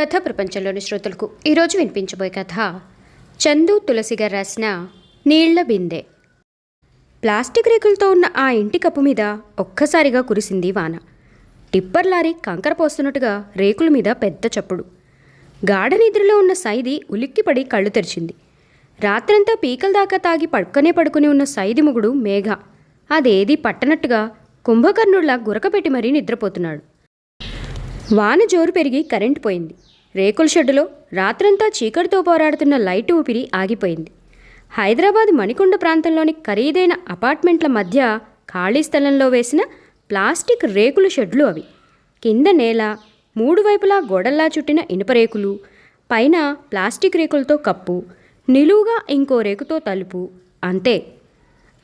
కథ ప్రపంచంలోని శ్రోతలకు ఈరోజు వినిపించబోయే కథ చందు తులసి రాసిన నీళ్ళ బిందె. ప్లాస్టిక్ రేకులతో ఉన్న ఆ ఇంటి కప్పు మీద ఒక్కసారిగా కురిసింది వాన. టిప్పర్ లారీ కంకర పోస్తున్నట్టుగా రేకుల మీద పెద్ద చప్పుడు. గాఢ నిద్రలో ఉన్న సైది ఉలిక్కిపడి కళ్ళు తెరిచింది. రాత్రంతా పీకల దాకా తాగి పడుకనే పడుకుని ఉన్న సైది ముగుడు మేఘ. అదేది పట్టనట్టుగా కుంభకర్ణుడిలా గురకపెట్టి మరీ నిద్రపోతున్నాడు. వాన జోరు పెరిగి కరెంట్ పోయింది. రేకుల షెడ్డులో రాత్రంతా చీకటితో పోరాడుతున్న లైట్ ఊపిరి ఆగిపోయింది. హైదరాబాద్ మణికొండ ప్రాంతంలోని ఖరీదైన అపార్ట్మెంట్ల మధ్య ఖాళీ స్థలంలో వేసిన ప్లాస్టిక్ రేకుల షెడ్లు అవి. కింద నేల మూడు వైపులా గోడల్లా చుట్టిన ఇనుప రేకులు పైన ప్లాస్టిక్ రేకులతో కప్పు నిలువుగా ఇంకో రేకుతో తలుపు అంతే.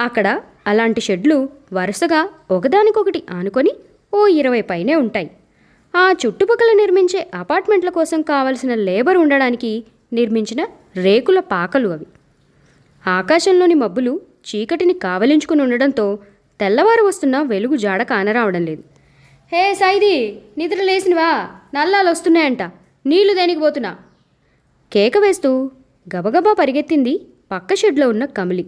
అక్కడ అలాంటి షెడ్లు వరుసగా ఒకదానికొకటి ఆనుకొని ఓ ఇరవై పైనే ఉంటాయి. ఆ చుట్టుపక్కల నిర్మించే అపార్ట్మెంట్ల కోసం కావలసిన లేబర్ ఉండడానికి నిర్మించిన రేకుల పాకలు అవి. ఆకాశంలోని మబ్బులు చీకటిని కావలించుకుని ఉండడంతో తెల్లవారు వస్తున్న వెలుగు జాడ కానరావడం లేదు. హే సైది నిద్ర లేసినవా? నల్లాలు వస్తున్నాయంట నీళ్ళు దేనికి పోతున్నా? కేక వేస్తూ గబగబా పరిగెత్తింది పక్క షెడ్లో ఉన్న కమలి.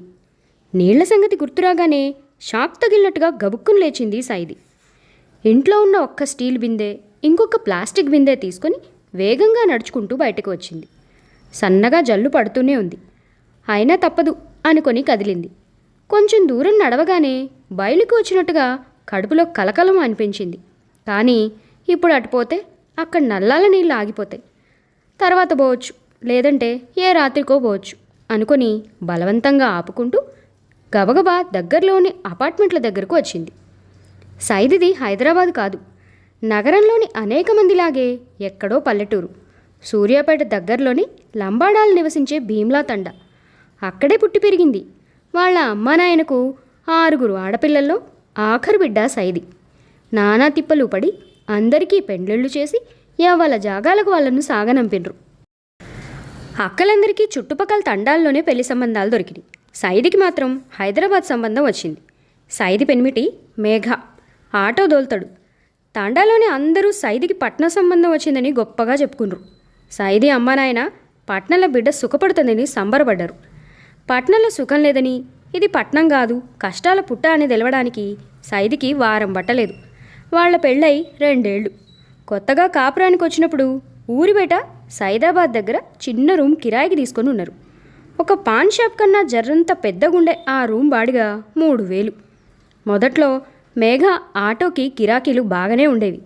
నీళ్ళ సంగతి గుర్తురాగానే షాక్ తగిలినట్టుగా గబుక్కును లేచింది సైది. ఇంట్లో ఉన్న ఒక్క స్టీల్ బిందె ఇంకొక ప్లాస్టిక్ బిందె తీసుకొని వేగంగా నడుచుకుంటూ బయటకు వచ్చింది. సన్నగా జల్లు పడుతూనే ఉంది. అయినా తప్పదు అనుకొని కదిలింది. కొంచెం దూరం నడవగానే బయలుకు వచ్చినట్టుగా కడుపులో కలకలం అనిపించింది. కానీ ఇప్పుడు అటుపోతే అక్కడ నల్లాల నీళ్ళు ఆగిపోతాయి. తర్వాత పోవచ్చు లేదంటే ఏ రాత్రికో పోవచ్చు అనుకొని బలవంతంగా ఆపుకుంటూ గబగబా దగ్గరలోని అపార్ట్మెంట్ల దగ్గరకు వచ్చింది. సైదిది హైదరాబాద్ కాదు. నగరంలోని అనేక మందిలాగే ఎక్కడో పల్లెటూరు. సూర్యాపేట దగ్గరలోని లంబాడాలు నివసించే భీమ్లా తండ. అక్కడే పుట్టి పెరిగింది. వాళ్ళ అమ్మానాయనకు ఆరుగురు ఆడపిల్లల్లో ఆఖరు బిడ్డ సైది. నానా తిప్పలు పడి అందరికీ పెండ్లిళ్ళు చేసి వాళ్ళ జాగాలకు వాళ్ళను సాగనంపినరు. అక్కలందరికీ చుట్టుపక్కల తండాల్లోనే పెళ్ళి సంబంధాలు దొరికినాయి. సైదికి మాత్రం హైదరాబాద్ సంబంధం వచ్చింది. సైది పెనిమిటి మేఘ. ఆటో దోల్తాడు. తాండాలోని అందరూ సైదికి పట్న సంబంధం వచ్చిందని గొప్పగా చెప్పుకున్నారు సైది అమ్మ నాయన పట్నంలో బిడ్డ సుఖపడుతుందని సంబరపడ్డారు. పట్నంలో సుఖం లేదని ఇది పట్నం కాదు కష్టాల పుట్ట అని తెలవడానికి సైదికి వారం పట్టలేదు. వాళ్ళ పెళ్ళై రెండేళ్ళు కొత్తగా కాపురానికి వచ్చినప్పుడు ఊరి బయట సైదాబాద్ దగ్గర చిన్న రూమ్ కిరాయికి తీసుకొని ఉన్నారు. ఒక పాన్ షాప్ కన్నా జర్రంత పెద్దగుండే ఆ రూమ్ బాడిగా మూడు వేలు. మొదట్లో మేఘ ఆటోకి కిరాకీలు బాగానే ఉండేవి.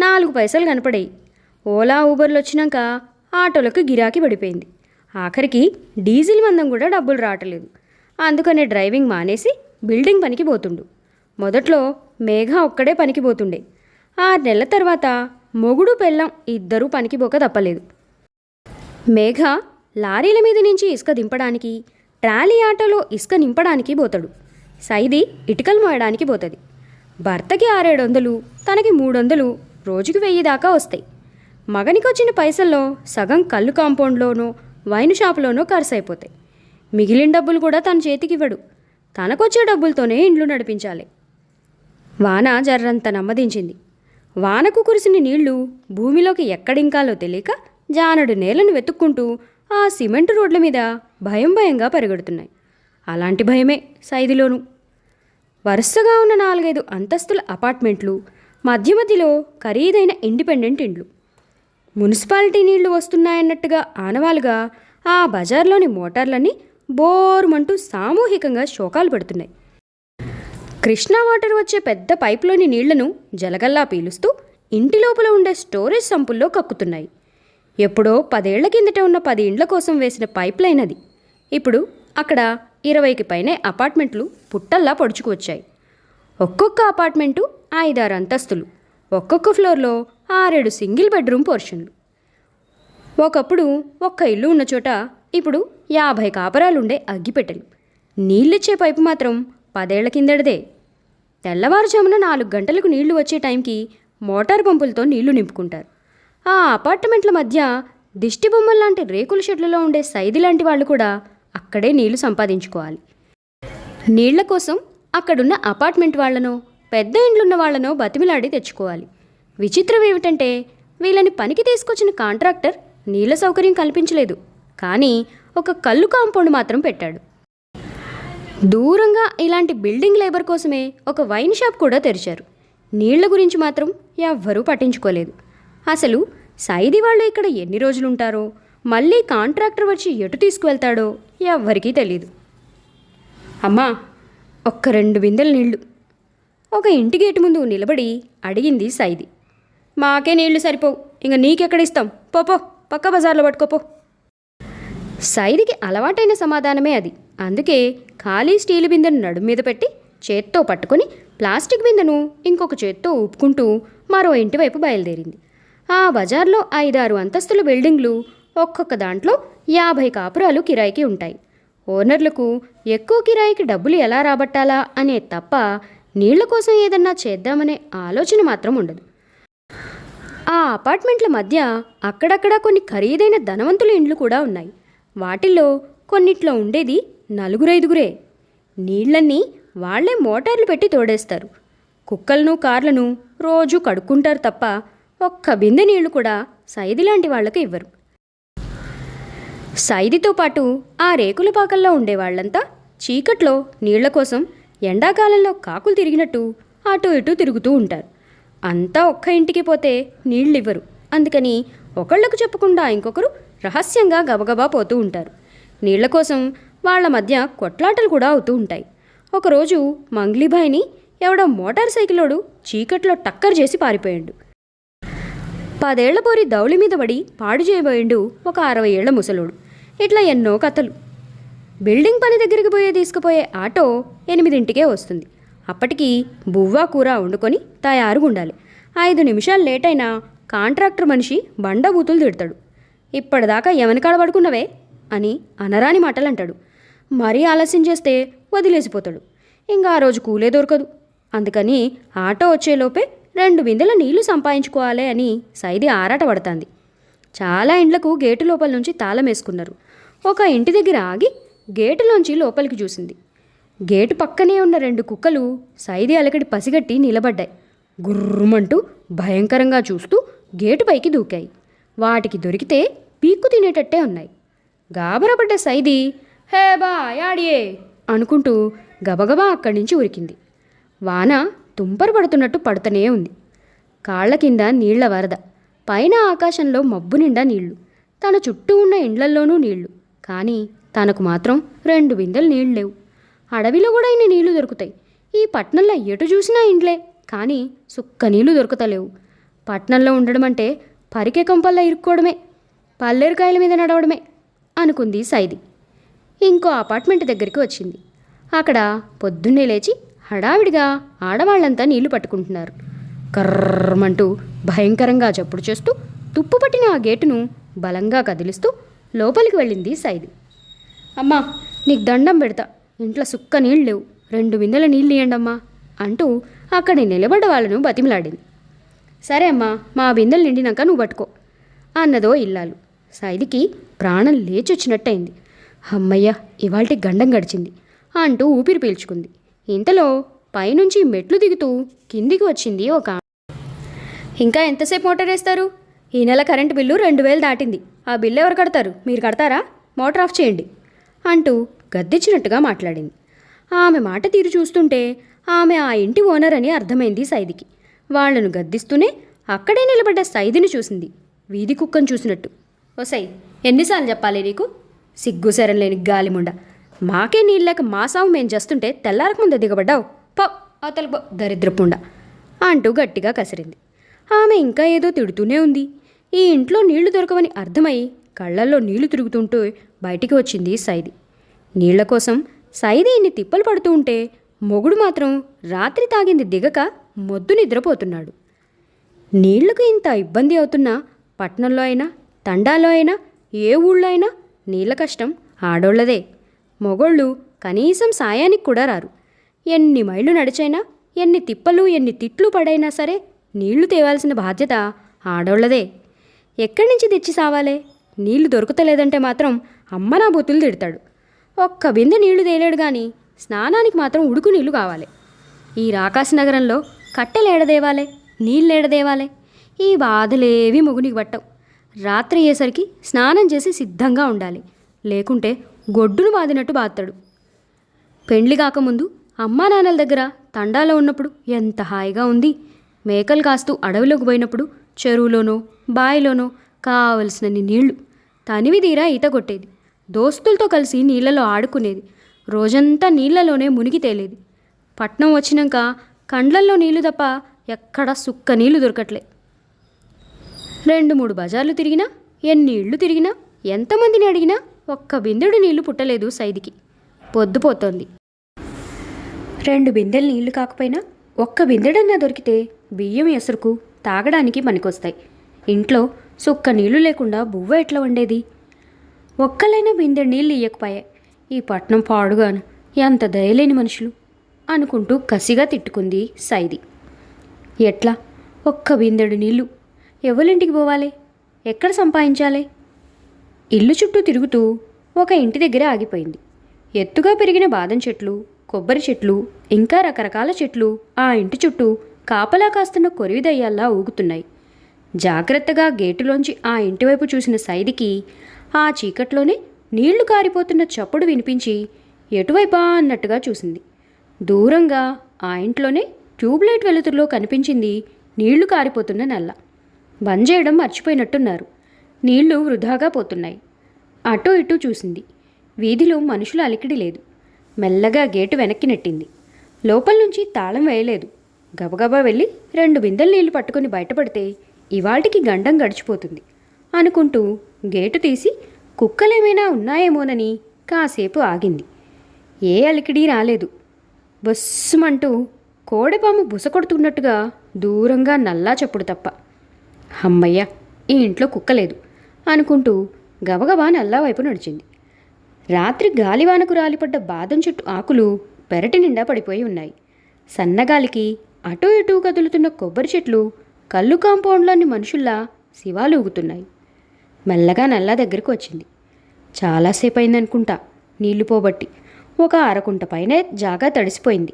నాలుగు పైసలు కనపడేవి ఓలా ఊబర్లు వచ్చినాక ఆటోలకు గిరాకీ పడిపోయింది. ఆఖరికి డీజిల్ మందం కూడా డబ్బులు రావట్లేదు. అందుకనే డ్రైవింగ్ మానేసి బిల్డింగ్ పనికి పోతుండు. మొదట్లో మేఘ ఒక్కడే పనికి పోతుండే. ఆరు నెలల తర్వాత మొగుడు పెళ్ళం ఇద్దరూ పనికి పోక తప్పలేదు. మేఘ లారీల మీద నుంచి ఇసుక దింపడానికి ట్రాలీ ఆటోలో ఇసుక నింపడానికి పోతాడు. సైది ఇటుకలు మోయడానికి పోతుంది. భర్తకి ఆరేడు వందలు తనకి మూడు వందలు రోజుకి వెయ్యి దాకా వస్తాయి. మగనికి వచ్చిన పైసల్లో సగం కళ్ళు కాంపౌండ్లోనో వైన్ షాపులోనో ఖర్చు అయిపోతాయి మిగిలిన డబ్బులు కూడా తన చేతికి ఇవ్వడు తనకొచ్చే డబ్బులతోనే ఇండ్లు నడిపించాలి. వాన జర్రంత నమ్మదించింది. వానకు కురిసిన నీళ్ళు భూమిలోకి ఎక్కడింకాలో తెలియక జానడు నేలను వెతుక్కుంటూ ఆ సిమెంట్ రోడ్ల మీద భయం భయంగా పరిగెడుతున్నాయి. అలాంటి భయమే సైదిలోనూ. వరుసగా ఉన్న నాలుగైదు అంతస్తుల అపార్ట్మెంట్లు మధ్య మధ్యలో ఖరీదైన ఇండిపెండెంట్ ఇండ్లు. మున్సిపాలిటీ నీళ్ళు వస్తున్నాయన్నట్టుగా ఆనవాలుగా ఆ బజార్లోని మోటార్లన్నీ బోరుమంటూ సామూహికంగా శోకాలు పడుతున్నాయి. కృష్ణా వాటర్ వచ్చే పెద్ద పైపులోని నీళ్ళను జలగల్లా పీలుస్తూ ఇంటి లోపల ఉండే స్టోరేజ్ సంపుల్లో కక్కుతున్నాయి. ఎప్పుడో పదేళ్ళ కిందట ఉన్న పది ఇండ్ల కోసం వేసిన పైప్ లైన్ అది ఇప్పుడు అక్కడ ఇరవైకి పైనే అపార్ట్మెంట్లు పుట్టల్లా పొడుచుకు వచ్చాయి ఒక్కొక్క అపార్ట్మెంటు ఐదారు అంతస్తులు. ఒక్కొక్క ఫ్లోర్లో ఆరేడు సింగిల్ బెడ్రూమ్ పోర్షన్లు. ఒకప్పుడు ఒక్క ఇల్లు ఉన్న చోట ఇప్పుడు యాభై కాపరాలుండే అగ్గిపెట్టెలు. నీళ్ళిచ్చే పైపు మాత్రం పదేళ్ళ కిందటిదే. తెల్లవారుజామున నాలుగు గంటలకు నీళ్ళు వచ్చే టైంకి మోటార్ పంపులతో నీళ్ళు నింపుకుంటారు. ఆ అపార్ట్మెంట్ల మధ్య దిష్టి బొమ్మల్లాంటి రేకుల షెడ్లలో ఉండే సైది లాంటి వాళ్ళు కూడా అక్కడే నీళ్ళు సంపాదించుకోవాలి. నీళ్ళ కోసం అక్కడున్న అపార్ట్మెంట్ వాళ్ళనో పెద్ద ఇండ్లున్న వాళ్ళనో బతిమిలాడి తెచ్చుకోవాలి. విచిత్రం ఏమిటంటే వీళ్ళని పనికి తీసుకొచ్చిన కాంట్రాక్టర్ నీళ్ళ సౌకర్యం కల్పించలేదు. కానీ ఒక కళ్ళు కాంపౌండ్ మాత్రం పెట్టాడు. దూరంగా ఇలాంటి బిల్డింగ్ లేబర్ కోసమే ఒక వైన్ షాప్ కూడా తెరిచారు. నీళ్ళ గురించి మాత్రం ఎవ్వరూ పట్టించుకోలేదు. అసలు సైది వాళ్ళు ఇక్కడ ఎన్ని రోజులు ఉంటారో మళ్ళీ కాంట్రాక్టర్ వచ్చి ఎటు తీసుకువెళ్తాడో ఎవ్వరికీ తెలియదు అమ్మా ఒక్క రెండు బిందెల నీళ్ళు ఒక ఇంటి గేటు ముందు నిలబడి అడిగింది సైది. మాకే నీళ్ళు సరిపోవు. ఇంక నీకెక్కడిస్తాం? పోపో పక్క బజార్లో పట్టుకోపో. సైదికి అలవాటైన సమాధానమే అది. అందుకే ఖాళీ స్టీలు బిందెను నడుము మీద పెట్టి చేత్తో పట్టుకొని ప్లాస్టిక్ బిందెను ఇంకొక చేత్తో ఊపుకుంటూ మరో ఇంటి వైపు బయలుదేరింది. ఆ బజార్లో ఐదారు అంతస్తుల బిల్డింగ్లు ఒక్కొక్క దాంట్లో యాభై కాపురాలు కిరాయికి ఉంటాయి. ఓనర్లకు ఎక్కువ కిరాయికి డబ్బులు ఎలా రాబట్టాలా అనే తప్ప నీళ్ళ కోసం ఏదన్నా చేద్దామనే ఆలోచన మాత్రం ఉండదు. ఆ అపార్ట్మెంట్ల మధ్య అక్కడక్కడ కొన్ని ఖరీదైన ధనవంతుల ఇండ్లు కూడా ఉన్నాయి. వాటిల్లో కొన్నిట్లో ఉండేది నలుగురైదుగురే నీళ్ళన్నీ వాళ్ళే మోటార్లు పెట్టి తోడేస్తారు. కుక్కలను కార్లను రోజు కడుక్కుంటారు తప్ప ఒక్క బిందె నీళ్ళు కూడా సైది లాంటి వాళ్ళకు ఇవ్వరు. సైదితో పాటు ఆ రేకుల పాకల్లో ఉండేవాళ్ళంతా చీకట్లో నీళ్ళ కోసం ఎండాకాలంలో కాకులు తిరిగినట్టు అటు ఇటు తిరుగుతూ ఉంటారు. అంతా ఒక్క ఇంటికి పోతే నీళ్ళివ్వరు. అందుకని ఒకళ్ళకు చెప్పకుండా ఇంకొకరు రహస్యంగా గబగబా పోతూ ఉంటారు. నీళ్ళ కోసం వాళ్ళ మధ్య కొట్లాటలు కూడా అవుతూ ఉంటాయి. ఒకరోజు మంగ్లీబాయిని ఎవడో మోటార్ సైకిలోడు చీకట్లో టక్కర్ చేసి పారిపోయాడు. పదేళ్ళ పోరి దౌళి మీద పడి పాడు చేయబోయిండు ఒక అరవై ఏళ్ళ ముసలోడు. ఇట్లా ఎన్నో కథలు. బిల్డింగ్ పని దగ్గరికి పోయే తీసుకుపోయే ఆటో ఎనిమిదింటికే వస్తుంది. అప్పటికి బువ్వా కూర వండుకొని తయారుగా ఉండాలి. ఐదు నిమిషాలు లేట్ అయినా కాంట్రాక్టర్ మనిషి బండబూతులు తిడతాడు. ఇప్పటిదాకా ఎవరికాడ పడుకున్నవే? అని అనరాని మాటలు అంటాడు మరీ ఆలస్యం చేస్తే వదిలేసిపోతాడు. ఇంకా ఆ రోజు కూలే దొరకదు. అందుకని ఆటో వచ్చేలోపే రెండు బిందెల నీళ్ళు సంపాదించుకోవాలి అని సైది ఆరాట పడుతుంది చాలా ఇండ్లకు గేటు లోపల నుంచి తాళం వేసుకున్నారు. ఒక ఇంటి దగ్గర ఆగి గేటులోంచి లోపలికి చూసింది. గేటు పక్కనే ఉన్న రెండు కుక్కలు సైది అలకడి పసిగట్టి నిలబడ్డాయి. గుర్రుమంటూ భయంకరంగా చూస్తూ గేటు పైకి దూకాయి. వాటికి దొరికితే పీక్కు తినేటట్టే ఉన్నాయి. గాబరపడ్డ సైది హే బా యాడియే అనుకుంటూ గబగబా అక్కడి నుంచి ఉరికింది. వాన తుంపర పడుతున్నట్టు పడుతూనే ఉంది. కాళ్ళ కింద నీళ్ళ వరద పైన ఆకాశంలో మబ్బు నిండా నీళ్ళు తన చుట్టూ ఉన్న ఇండ్లల్లోనూ నీళ్ళు. కానీ తనకు మాత్రం రెండు బిందెలు నీళ్ళు లేవు. అడవిలో కూడా ఇన్ని నీళ్ళు దొరుకుతాయి. ఈ పట్నంలో ఎటు చూసినా ఇండ్లే కానీ సుక్క నీళ్ళు దొరుకుతలేవు. పట్నంలో ఉండడం అంటే పరికే కొంపల్లో ఇరుక్కోవడమే పల్లేరుకాయల మీద నడవడమే అనుకుంది సైది. ఇంకో అపార్ట్మెంట్ దగ్గరికి వచ్చింది. అక్కడ పొద్దున్నే లేచి హడావిడిగా ఆడవాళ్ళంతా నీళ్ళు పట్టుకుంటున్నారు. కర్రమంటూ భయంకరంగా చప్పుడు చేస్తూ తుప్పు పట్టిన ఆ గేటును బలంగా కదిలిస్తూ లోపలికి వెళ్ళింది సైది. అమ్మా నీకు దండం పెడతా. ఇంట్లో సుక్క నీళ్ళు లేవు. రెండు బిందెల నీళ్ళు ఇయ్యండమ్మా అంటూ అక్కడి నిలబడ్డ వాళ్ళను బతిమలాడింది. సరే అమ్మా మా బిందెలు నిండినాక నువ్వు పట్టుకో అన్నదో ఇల్లాలు. సైదికి ప్రాణం లేచొచ్చినట్టయింది. అమ్మయ్య ఇవాల్టి గండం గడిచింది అంటూ ఊపిరి పీల్చుకుంది. ఇంతలో పైనుంచి మెట్లు దిగుతూ కిందికి వచ్చింది ఒక ఇంకా ఎంతసేపు మోటార్ వేస్తారు? ఈ నెల కరెంటు బిల్లు రెండు వేలు దాటింది. ఆ బిల్లు ఎవరు కడతారు? మీరు కడతారా? మోటార్ ఆఫ్ చేయండి. అంటూ గద్దిచ్చినట్టుగా మాట్లాడింది. ఆమె మాట తీరు చూస్తుంటే ఆమె ఆ ఇంటి ఓనర్ అని అర్థమైంది సైదికి. వాళ్ళను గద్దిస్తూనే అక్కడే నిలబడ్డ సైదిని చూసింది. వీధి కుక్కను చూసినట్టు. ఓ సై ఎన్నిసార్లు చెప్పాలి నీకు? సిగ్గు సరం లేని గాలిముండ. మాకే నీళ్ళక మా సాము మేం చేస్తుంటే తెల్లారక ముందు దిగబడ్డావు. పో అవతల దరిద్రపుండ అంటూ గట్టిగా కసిరింది. ఆమె ఇంకా ఏదో తిడుతూనే ఉంది. ఈ ఇంట్లో నీళ్ళు దొరకవని అర్థమై కళ్ళల్లో నీళ్ళు తిరుగుతుంటూ బయటికి వచ్చింది సైది. నీళ్ళ కోసం సైది ఇన్ని తిప్పలు పడుతూ ఉంటే మొగుడు మాత్రం రాత్రి తాగింది దిగక మొద్దు నిద్రపోతున్నాడు. నీళ్ళకు ఇంత ఇబ్బంది అవుతున్నా పట్నంలో అయినా తండాలో అయినా ఏ ఊళ్ళో అయినా నీళ్ళ కష్టం ఆడోళ్ళదే. మొగోళ్ళు కనీసం సాయానికి కూడా రారు. ఎన్ని మైళ్ళు నడిచైనా ఎన్ని తిప్పలు ఎన్ని తిట్లు పడైనా సరే నీళ్ళు తేవాల్సిన బాధ్యత ఆడోళ్ళదే. ఎక్కడి నుంచి తెచ్చి సావాలే? నీళ్ళు దొరుకుతలేదంటే మాత్రం అమ్మ నా బొత్తులు తిడతాడు. ఒక్క బిందె నీళ్ళు తేలేడు కానీ స్నానానికి మాత్రం ఉడుకు నీళ్ళు కావాలి. ఈ రాకాశ నగరంలో కట్టెలు నీళ్ళేడదేవాలే నీళ్ళు ఈ బాధలేవి మొగునికి పట్టవు. రాత్రి అయ్యేసరికి స్నానం చేసి సిద్ధంగా ఉండాలి. లేకుంటే గొడ్డును బాదినట్టు బాతాడు పెండ్లి కాకముందు అమ్మా నాన్నల దగ్గర తండాలో ఉన్నప్పుడు ఎంత హాయిగా ఉంది. మేకలు కాస్తూ అడవిలోకి పోయినప్పుడు చెరువులోనో బావిలోనో కావలసినన్ని నీళ్ళు తనివి తీరా ఈత కొట్టేది. దోస్తులతో కలిసి నీళ్ళలో ఆడుకునేది. రోజంతా నీళ్ళలోనే మునిగి తేలేది. పట్నం వచ్చినాక కండ్లల్లో నీళ్ళు తప్ప ఎక్కడ సుక్క నీళ్ళు దొరకట్లే. రెండు మూడు బజార్లు తిరిగినా ఎన్ని ఇళ్ళు తిరిగినా ఎంతమందిని అడిగినా ఒక్క బిందెడు నీళ్ళు పుట్టలేదు సైదికి. పొద్దుపోతోంది రెండు బిందెలు నీళ్ళు కాకపోయినా ఒక్క బిందెడన్నా దొరికితే బియ్యం ఎసురుకు. తాగడానికి పనికొస్తాయి. ఇంట్లో సుక్క నీళ్ళు లేకుండా బువ్వ ఎట్లా వండేది? ఒక్కలైనా బిందె నీళ్ళు ఇయ్యకపోయాయి ఈ పట్నం పాడుగాను. ఎంత దయలేని మనుషులు అనుకుంటూ కసిగా తిట్టుకుంది సైది. ఎట్లా? ఒక్క బిందెడు నీళ్ళు ఎవరింటికి పోవాలి? ఎక్కడ సంపాదించాలి? ఇల్లు చుట్టూ తిరుగుతూ ఒక ఇంటి దగ్గర ఆగిపోయింది. ఎత్తుగా పెరిగిన బాదం చెట్లు కొబ్బరి చెట్లు ఇంకా రకరకాల చెట్లు ఆ ఇంటి చుట్టూ కాపలా కాస్తున్న కొరివిదయ్యాల్లా ఊగుతున్నాయి. జాగ్రత్తగా గేటులోంచి ఆ ఇంటివైపు చూసిన సైదికి ఆ చీకట్లోనే నీళ్ళు కారిపోతున్న చప్పుడు వినిపించి ఎటువైపా అన్నట్టుగా చూసింది. దూరంగా ఆ ఇంట్లోనే ట్యూబ్లైట్ వెలుతురులో కనిపించింది నీళ్ళు కారిపోతున్న నల్ల. బంద్ చేయడం మర్చిపోయినట్టున్నారు. నీళ్ళు వృధాగా పోతున్నాయి. అటూ ఇటూ చూసింది. వీధిలో మనుషుల అలికిడి లేదు. మెల్లగా గేటు వెనక్కి నెట్టింది. లోపల నుంచి తాళం వేయలేదు. గబగబా వెళ్ళి రెండు బిందెలు నీళ్ళు పట్టుకొని బయటపడితే ఇవాటికి గండం గడిచిపోతుంది అనుకుంటూ గేటు తీసి కుక్కలేమైనా ఉన్నాయేమోనని కాసేపు ఆగింది. ఏ అలికిడీ రాలేదు. బస్సుమంటూ కోడెపాము బుసకొడుతున్నట్టుగా దూరంగా నల్లా చెప్పుడు తప్ప. అమ్మయ్య ఈ ఇంట్లో కుక్కలేదు అనుకుంటూ గబగబా నల్లా వైపు నడిచింది. రాత్రి గాలివానకు రాలిపడ్డ బాదం చెట్టు ఆకులు పెరటి నిండా పడిపోయి ఉన్నాయి. సన్నగాలికి అటూ ఇటూ కదులుతున్న కొబ్బరి చెట్లు కళ్ళు కాంపౌండ్లోని మనుషుల్లా శివాలు ఊగుతున్నాయి. మెల్లగా నల్లా దగ్గరకు వచ్చింది. చాలాసేపు అయిందనుకుంటా నీళ్ళు పోబట్టి. ఒక అరకుంట పైనే జాగా తడిసిపోయింది.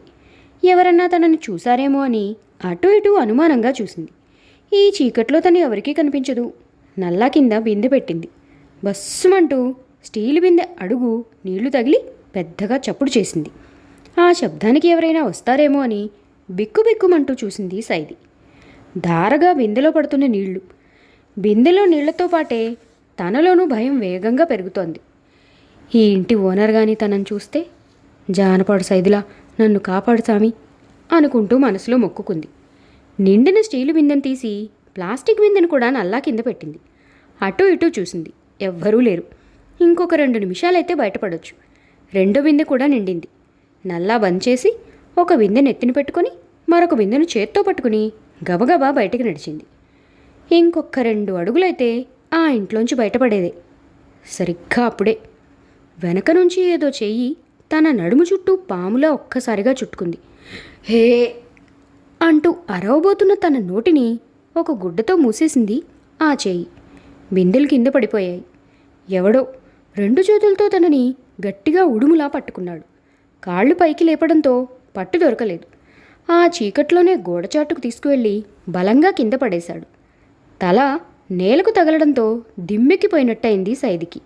ఎవరన్నా తనని చూసారేమో అని అటు ఇటు అనుమానంగా చూసింది. ఈ చీకట్లో తను ఎవరికీ కనిపించదు. నల్లా కింద బిందె పెట్టింది. బస్సుమంటూ స్టీల్ బిందె అడుగు నీళ్ళు తగిలి పెద్దగా చప్పుడు చేసింది. ఆ శబ్దానికి ఎవరైనా వస్తారేమో అని బిక్కుబిక్కుమంటూ చూసింది సైది. ధారగా బిందెలో పడుతున్న నీళ్ళు. బిందెలో నీళ్ళతో పాటే తనలోనూ భయం వేగంగా పెరుగుతోంది. ఈ ఇంటి ఓనర్ గాని తనని చూస్తే జానపాడు సైదులా నన్ను కాపాడు సామి అనుకుంటూ మనసులో మొక్కుకుంది. నిండిన స్టీలు బిందెను తీసి ప్లాస్టిక్ బిందెను కూడా నల్లా కింద పెట్టింది. అటు ఇటు చూసింది. ఎవ్వరూ లేరు. ఇంకొక రెండు నిమిషాలైతే బయటపడొచ్చు. రెండో బిందె కూడా నిండింది. నల్లా బంద్ చేసి ఒక విందెను నెత్తిన పెట్టుకొని మరొక విందెను చేత్తో పట్టుకుని గబగబా బయటకు నడిచింది. ఇంకొక రెండు అడుగులైతే ఆ ఇంట్లోంచి బయటపడేదే. సరిగ్గా అప్పుడే వెనక నుంచి ఏదో చెయ్యి తన నడుము చుట్టూ పాములా ఒక్కసారిగా చుట్టుకుంది. హే! అంటూ అరవబోతున్న తన నోటిని ఒక గుడ్డతో మూసేసింది ఆ చేయి బిందెలు కింద పడిపోయాయి. ఎవడో రెండు చేతులతో తనని గట్టిగా ఉడుములా పట్టుకున్నాడు. కాళ్ళు పైకి లేపడంతో పట్టు దొరకలేదు. ఆ చీకట్లోనే గోడచాటుకు తీసుకువెళ్ళి బలంగా కింద పడేశాడు. తల నేలకు తగలడంతో దిమ్మెక్కిపోయినట్టయింది సైదికి.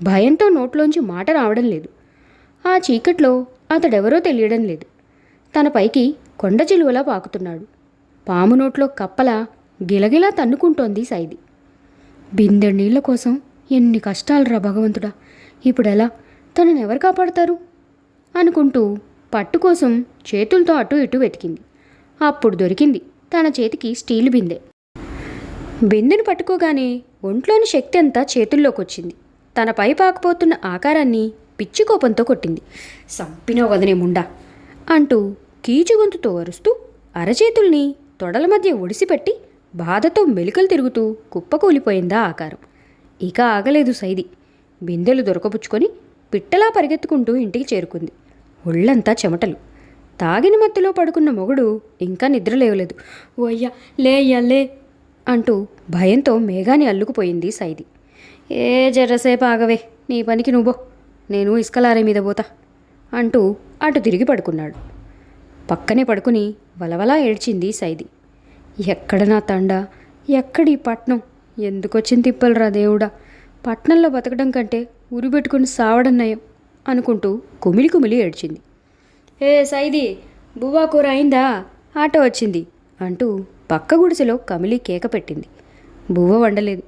భయంతో నోట్లోంచి మాట రావడం లేదు. ఆ చీకట్లో అతడెవరో తెలియడం లేదు. తన పైకి కొండ చిలువలా పాకుతున్నాడు. పాము నోట్లో కప్పలా గిలగిలా తన్నుకుంటోంది సైది. బిందె నీళ్ళ కోసం ఎన్ని కష్టాలురా భగవంతుడా! ఇప్పుడెలా తనని ఎవరు కాపాడతారు? అనుకుంటూ పట్టు కోసం చేతులతో అటు ఇటు వెతికింది. అప్పుడు దొరికింది తన చేతికి స్టీల్ బిందె. బిందెను పట్టుకోగానే ఒంట్లోని శక్తి అంతా చేతుల్లోకి వచ్చింది తన పై పాకపోతున్న ఆకారాన్ని పిచ్చి కోపంతో కొట్టింది. సంపిన వదనే ముండా అంటూ కీచు గొంతుతో అరుస్తూ అరచేతుల్ని తొడల మధ్య ఒడిసిపెట్టి బాధతో మెలికలు తిరుగుతూ కుప్పకూలిపోయిందా ఆకారం. ఇక ఆగలేదు సైది. బిందెలు దొరకపుచ్చుకొని పిట్టలా పరిగెత్తుకుంటూ ఇంటికి చేరుకుంది. ఒళ్ళంతా చెమటలు. తాగిన మత్తులో పడుకున్న మొగుడు ఇంకా నిద్ర లేవలేదు. ఓయ్యా లే లే అంటూ భయంతో మేఘాన్ని అల్లుకుపోయింది సైది. ఏ జర్రసేపు ఆగవే నీ పనికి నువ్వో నేను ఇసుకలారే మీద పోతా అంటూ అటు తిరిగి పడుకున్నాడు. పక్కనే పడుకుని వలవలా ఏడ్చింది సైది. ఎక్కడ నా తండ ఎక్కడి పట్నం? ఎందుకొచ్చింది తిప్పలరా దేవుడా? పట్నంలో బతకడం కంటే ఉరి పెట్టుకుని సావడం నయం. అనుకుంటూ కుమిలి కుమిలి ఏడ్చింది. ఏ సైది బువ్వా కూర అయిందా? ఆటో వచ్చింది అంటూ పక్క గుడిసెలో కమిలి కేక పెట్టింది. బువ్వ వండలేదు.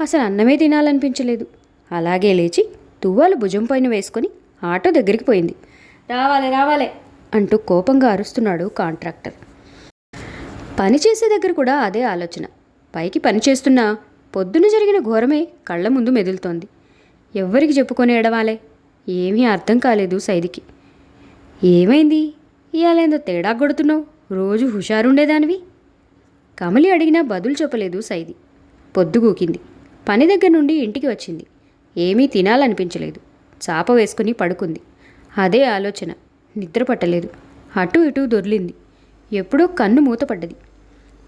అసలు అన్నమే తినాలనిపించలేదు. అలాగే లేచి తువ్వాలు భుజం పైన వేసుకొని ఆటో దగ్గరికి పోయింది. రావాలే రావాలే అంటూ కోపంగా అరుస్తున్నాడు కాంట్రాక్టర్. పని చేసే దగ్గర కూడా అదే ఆలోచన. పైకి పని చేస్తున్నా పొద్దున జరిగిన ఘోరమే కళ్ళ ముందు మెదులుతోంది. ఎవ్వరికి చెప్పుకొని ఎడవాలే ఏమీ అర్థం కాలేదు సైదికి. ఏమైంది? ఇవాళేందో తేడా కొడుతున్నావు? రోజు హుషారుండేదానివి? కమలి అడిగినా బదులు చెప్పలేదు సైది. పొద్దుగూకింది పని దగ్గర నుండి ఇంటికి వచ్చింది. ఏమీ తినాలనిపించలేదు. చాప వేసుకుని పడుకుంది. అదే ఆలోచన. నిద్ర పట్టలేదు. అటు ఇటు దొర్లింది. ఎప్పుడో కన్ను మూతపడ్డది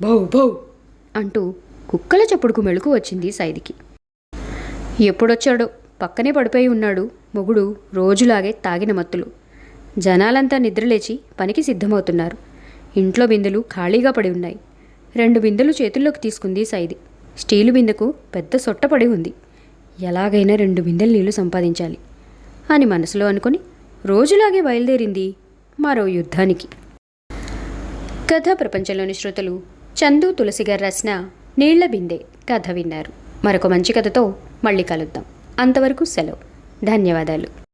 భౌ భౌ! అంటూ కుక్కల చప్పుడుకు మెళుకు వచ్చింది సైదికి. ఎప్పుడొచ్చాడో? పక్కనే పడిపోయి ఉన్నాడు. మొగుడు రోజులాగే తాగిన మత్తులు. జనాలంతా నిద్రలేచి పనికి సిద్ధమవుతున్నారు. ఇంట్లో బిందెలు ఖాళీగా పడి ఉన్నాయి. రెండు బిందెలు చేతుల్లోకి తీసుకుంది సైది. స్టీలు బిందెకు పెద్ద సొట్ట పడి ఉంది. ఎలాగైనా రెండు బిందెలు నీళ్ళు సంపాదించాలి అని మనసులో అనుకొని రోజులాగే బయలుదేరింది మరో యుద్ధానికి. కథ ప్రపంచంలోని శ్రోతలు చందు తులసి గారు రాసిన నీళ్ళ బిందె కథ విన్నారు. మరొక మంచి కథతో మళ్ళీ కలుద్దాం. అంతవరకు సెలవు. ధన్యవాదాలు.